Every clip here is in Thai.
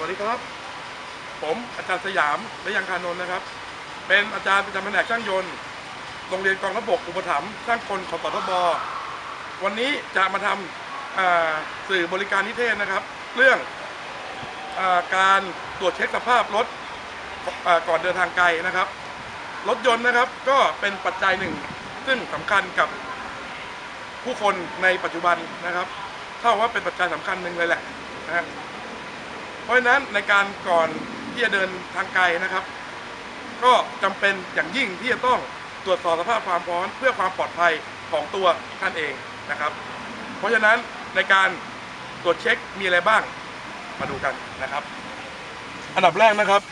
วัสดีครับ ผมอาจารย์สยามและยังคานนท์นะครับ เป็นอาจารย์ประจำแผนกช่างยนต์ โรงเรียนกองทัพบกอุปถัมภ์ช่างกลของปตทบวันนี้จะมาทำสื่อบริการนิเทศนะครับ เรื่องอการตรวจเช็คสภาพรถก่อนเดินทางไกลนะครับ รถยนต์นะครับก็เป็นปัจจัยหนึ่ง ซึ่งสำคัญกับผู้คนในปัจจุบันนะครับ เท่าว่าเป็นปัจจัยสำคัญหนึ่งเลยแหละนะฮะ ราะฉะนั้นในการก่อนที่จะเดินทางไกลนะครับ ก็จำเป็นอย่างยิ่งที่จะต้องตรวจสอบสภาพความพร้อมเพื่อความปลอดภัยของตัวท่านเองนะครับ เพราะฉะนั้นในการตรวจเช็คมีอะไรบ้างมาดูกันนะครับ อันดับแรกนะครับ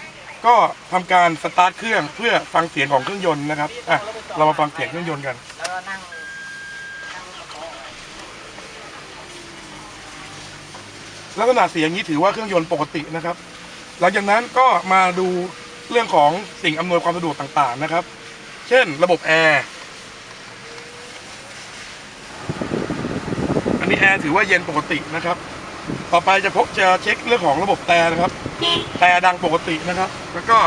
ก็ทำการสตาร์ทเครื่องเพื่อฟังเสียงของเครื่องยนต์นะครับอะเรามาฟังเสียงเครื่องยนต์กันแล้วก็นั่งโต๊ะ ลักษณะเสียงนี้ถือว่าเครื่องยนต์ปกตินะครับ หลังจากนั้นก็มาดูเรื่องของสิ่งอำนวยความสะดวกต่างๆนะครับ เช่นระบบแอร์อันนี้แอร์ถือว่าเย็นปกตินะครับ ต่อไปจะพบจะเช็คเรื่องของระบบแต่นะครับ แต่ดังปกตินะครับ แล้วก็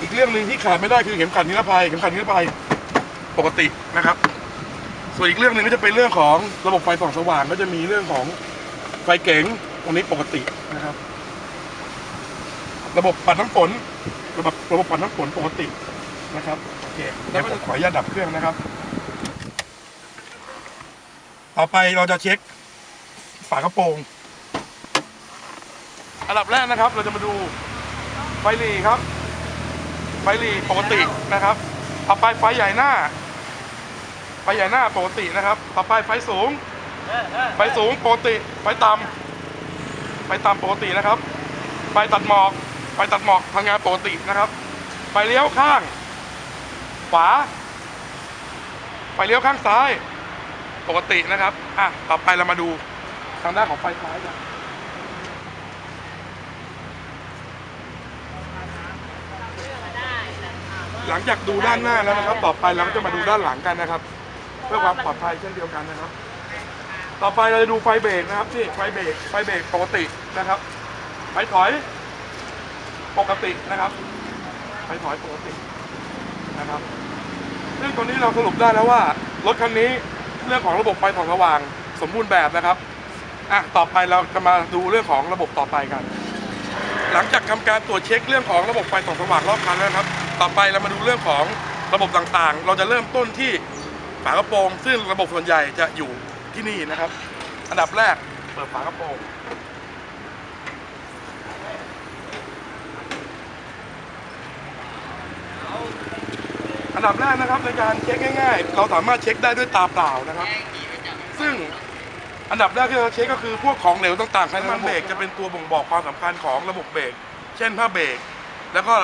อีกเรื่องหนึ่งที่ขาดไม่ได้คือเข็มขัดนิรภัยเข็มขัดนิรภัยปกตินะครับ ส่วนอีกเรื่องหนึ่งก็จะเป็นเรื่องของระบบไฟส่องสว่างก็จะมีเรื่องของ ไฟเก๋งตรงนี้ปกตินะครับ ระบบปัดน้ำฝนระบบระบบปัดน้ำฝนปกตินะครับโอเคเดี๋ยวผมขออนุญาตดับเครื่องนะครับ ต่อไปเราจะเช็คฝากระโปรง อันดับแรกนะครับ เราจะมาดูไฟหลีครับ ไฟหลีปกตินะครับต่อไปไฟใหญ่หน้า ไฟใหญ่หน้าปกตินะครับ ต่อไปไฟสูง ไฟสูงปกติไฟต่ำไฟต่ำปกตินะครับไฟตัดหมอกไฟตัดหมอกทำงานปกตินะครับไฟเลี้ยวข้าง ขวาไฟเลี้ยวข้างซ้าย ปกตินะครับอะต่อไปเรามาดูทางด้านของไฟท้ายกันหลังจากดูด้านหน้าแล้วนะครับ ต่อไปเราก็จะมาดูด้านหลังกันนะครับ เพื่อความปลอดภัยเช่นเดียวกันนะครับ ต่อไปเราจะดูไฟเบรกนะครับนี่ไฟเบรกไฟเบรกปกตินะครับไฟถอยปกตินะครับไฟถอยปกตินะครับซึ่งตรงนี้เราสรุปได้แล้วว่ารถคันนี้เรื่องของระบบไฟส่องสว่างสมบูรณ์แบบนะครับอะต่อไปเราจะมาดูเรื่องของระบบต่อไปกัน หลังจากทำการตรวจเช็คเรื่องของระบบไฟส่องสว่างรอบคันแล้วครับ ต่อไปเรามาดูเรื่องของระบบต่างๆ เราจะเริ่มต้นที่ฝากระโปรงซึ่งระบบส่วนใหญ่จะอยู่ ที่นี่นะครับ อันดับแรกเปิดฝากระโปรงอันดับแรกนะครับในการเช็คง่าย ๆ เราสามารถเช็คได้ด้วยตาเปล่านะครับ ซึ่งอันดับแรกที่เราเช็คก็คือพวกของเหลวต่างๆภายในระบบเบรกจะเป็นตัวบ่งบอกความสำคัญของระบบเบรกเช่นผ้าเบรกแล้วก็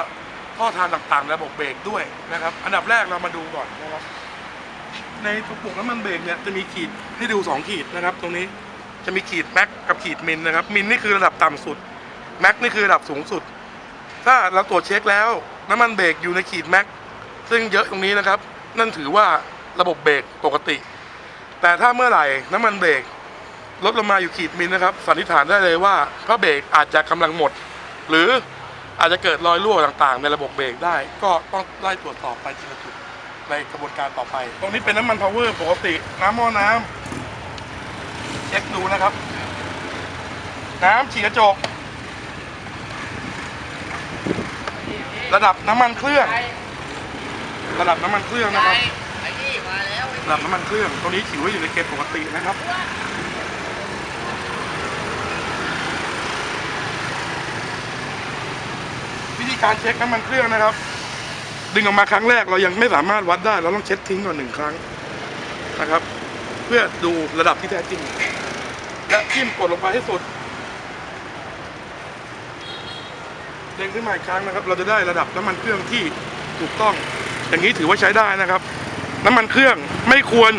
ท่อทางต่างๆ ระบบเบรกด้วยนะครับ อันดับแรกเรามาดูก่อนนะครับ ในกระปุกน้ำมันเบรกเนี่ยจะมีขีด ให้ดูสองขีดนะครับ ตรงนี้จะมีขีดแม็กกับขีดมินนะครับ มินนี่คือระดับต่ำสุดแม็กนี่คือระดับสูงสุด ถ้าเราตรวจเช็คแล้วน้ำมันเบรกอยู่ในขีดแม็กซึ่งเยอะตรงนี้นะครับ นั่นถือว่าระบบเบรกปกติ แต่ถ้าเมื่อไหร่น้ำมันเบรกลดลงมาอยู่ขีดมิลนะครับสันนิษฐานได้เลยว่าพระเบรกอาจจะกำลังหมด หรืออาจจะเกิดรอยรั่วต่างๆ ในระบบเบรกได้ ก็ต้องไล่ตรวจสอบไปทีละจุดในกระบวนการต่อไป ตรงนี้เป็นน้ำมันพาวเวอร์ปกติ น้ำหม้อน้ำ ช็คดูนะครับ น้ำฉีดกระจก ระดับน้ำมันเครื่อง ระดับน้ำมันเครื่องนะครับระดับน้ำมันเครื่องตัวนี้ถือว่าอยู่ในเกณฑ์ปกตินะครับวิธีการเช็คน้ำมันเครื่องนะครับ ดึงออกมาครั้งแรกเรายังไม่สามารถวัดได้ เราต้องเช็ดทิ้งก่อนหนึ่งครั้งนะครับ เพื่อดูระดับที่แท้จริง และจิ้มกดลงไปให้สุดเด้งขึ้นมาอีกครั้งนะครับ เราจะได้ระดับน้ำมันเครื่องที่ถูกต้อง อย่างนี้ถือว่าใช้ได้นะครับ น้ำมันเครื่องไม่ควร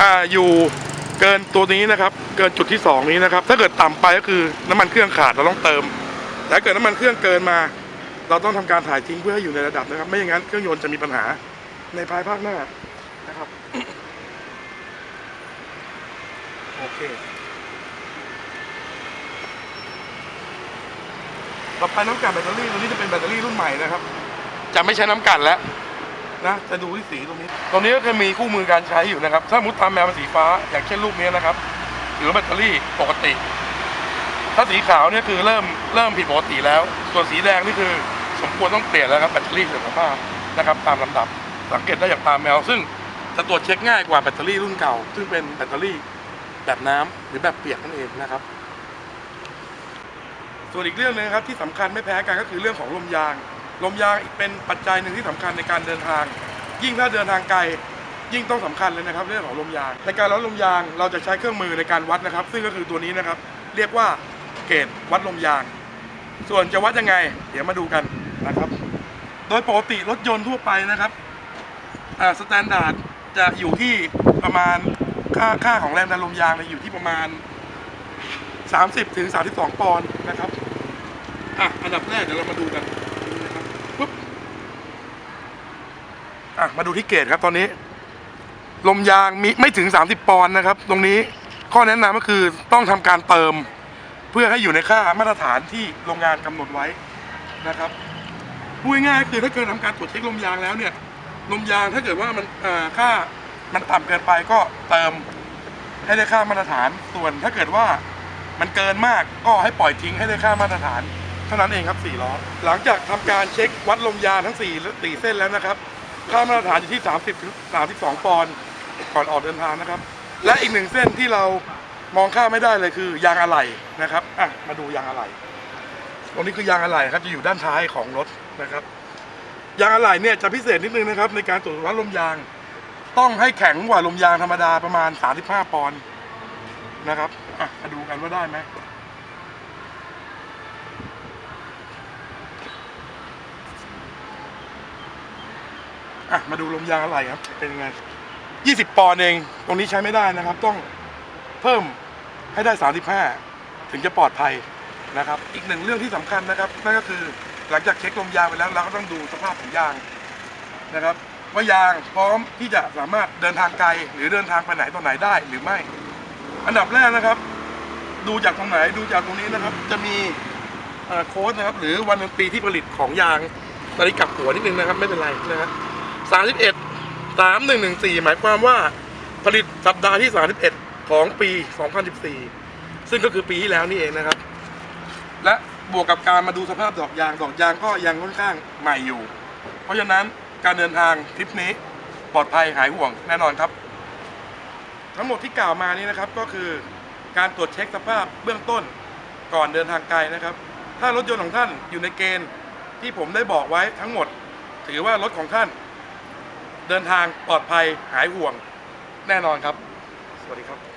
อ่าอยู่เกินตัวนี้นะครับ เกินจุดที่สองนี้นะครับ ถ้าเกิดต่ำไปก็คือน้ำมันเครื่องขาดเราต้องเติมแต่ถ้าเกิดน้ำมันเครื่องเกินมา เราต้องทำการถ่ายทิ้งเพื่อให้อยู่ในระดับนะครับ ไม่อย่างนั้นเครื่องยนต์จะมีปัญหาในภายภาคหน้านะครับโอเค ต่อไปน้ำกันแบตเตอรี่ตัวนี้จะเป็นแบตเตอรี่รุ่นใหม่นะครับ จะไม่ใช้น้ำกันแล้วนะจะดูที่สีตรงนี้ ตรงนี้ก็จะมีคู่มือการใช้อยู่นะครับ ถ้ามุดตามแมวเป็นสีฟ้า อย่างเช่นรูปนี้นะครับถือว่าแบตเตอรี่ปกติ ถ้าสีขาวเนี่ยคือเริ่มเริ่มผิดปกติแล้ว ส่วนสีแดงนี่คือสมควรต้องเปลี่ยนแล้วครับแบตเตอรี่เสื่อมสภาพนะครับตามลำดับ สังเกตได้จากตามแมว ซึ่งจะตรวจเช็คง่ายกว่าแบตเตอรี่รุ่นเก่า ซึ่งเป็นแบตเตอรี่แบบน้ำหรือแบบเปียกนั่นเองนะครับ ส่วนอีกเรื่องหนึงครับที่สำคัญไม่แพ้กันก็คือเรื่องของลมยาง ลมยางอีกเป็นปัจจัยหนึ่งที่สำคัญในการเดินทาง ยิ่งถ้าเดินทางไกล ยิ่งต้องสำคัญเลยนะครับ เรื่องของลมยาง ในการวัดลมยางเราจะใช้เครื่องมือในการวัดนะครับ ซึ่งก็คือตัวนี้นะครับ เรียกว่าเกจวัดลมยาง ส่วนจะวัดยังไง เดี๋ยวมาดูกันนะครับ โดยปกติรถยนต์ทั่วไปนะครับอ่าสแตนดาร์ดจะอยู่ที่ประมาณค่าค่าของแรงดันลมยางเนี่ยอยู่ที่ประมาณ 30ถึง32 ปอนด์นะครับอะอันดับแรกเดี๋ยวเรามาดูกันนะครับปุ๊บอะมาดูที่เกตครับตอนนี้ ลมยางมีไม่ถึง 30 ปอนด์นะครับ ตรงนี้ข้อแนะนำก็คือต้องทำการเติม เพื่อให้อยู่ในค่ามาตรฐานที่โรงงานกำหนดไว้นะครับพูดง่ายๆคือถ้าเกิดทำการตรวจเช็คลมยางแล้วเนี่ยลมยางถ้าเกิดว่ามันอ่าค่ามันต่ำเกินไปก็เติมให้ได้ค่ามาตรฐานส่วนถ้าเกิดว่า มันเกินมากก็ให้ปล่อยทิ้งให้ได้ค่ามาตรฐาน เท่านั้นเองครับ4ล้อหลังจากทำการเช็ควัดลมยางทั้ง4สี่เส้นแล้วนะครับ ค่ามาตรฐานอยู่ที่ 30ถึง32 ปอนด์ก่อนออกเดินทางนะครับ และอีกหนึ่งเส้นที่เรามองข้าไม่ได้เลยคือยางอะไหล่นะครับอะมาดูยางอะไหล่ตรงนี้คือยางอะไหล่ครับจะอยู่ด้านท้ายของรถนะครับ ยางอะไหล่เนี่ยจะพิเศษนิดนึงนะครับ ในการตรวจวัดลมยาง ต้องให้แข็งกว่าลมยางธรรมดาประมาณ 35 ปอนด์นะครับ อะมาดูกันว่าได้ไหมอะมาดูลมยางอะไหล่ครับ เป็นยังไง20ปอนด์เอง ตรงนี้ใช้ไม่ได้นะครับ ต้องเพิ่มให้ได้35ถึงจะปลอดภัยนะครับ อีกหนึ่งเรื่องที่สำคัญนะครับ นั่นก็คือหลังจากเช็คลมยางไปแล้วเราก็ต้องดูสภาพของยางนะครับ ว่ายางพร้อมที่จะสามารถเดินทางไกล หรือเดินทางไปไหนต่อไหนได้หรือไม่ อันดับแรกนะครับ ดูจากตรงไหนดูจากตรงนี้นะครับ จะมีโค้ดนะครับ หรือวันเดือนปีที่ผลิตของยางตอนนี้กลับหัวนิดนึงนะครับ ไม่เป็นไรนะฮะสามสิบเอ็ดสามหนึ่งหนึ่งสี่หมายความว่าผลิตสัปดาห์ที่สามสิบเอ็ดของปีสองพันสิบสี่ซึ่งก็คือปีที่แล้วนี่เองนะครับ และบวกกับการมาดูสภาพดอกยางดอกยางก็ยังค่อนข้างใหม่อยู่ เพราะฉะนั้นการเดินทางทริปนี้ปลอดภัยหายห่วงแน่นอนครับ ทั้งหมดที่กล่าวมานี้นะครับก็คือการตรวจเช็คสภาพเบื้องต้นก่อนเดินทางไกลนะครับ ถ้ารถยนต์ของท่านอยู่ในเกณฑ์ที่ผมได้บอกไว้ทั้งหมด ถือว่ารถของท่าน เดินทางปลอดภัยหายห่วงแน่นอนครับ สวัสดีครับ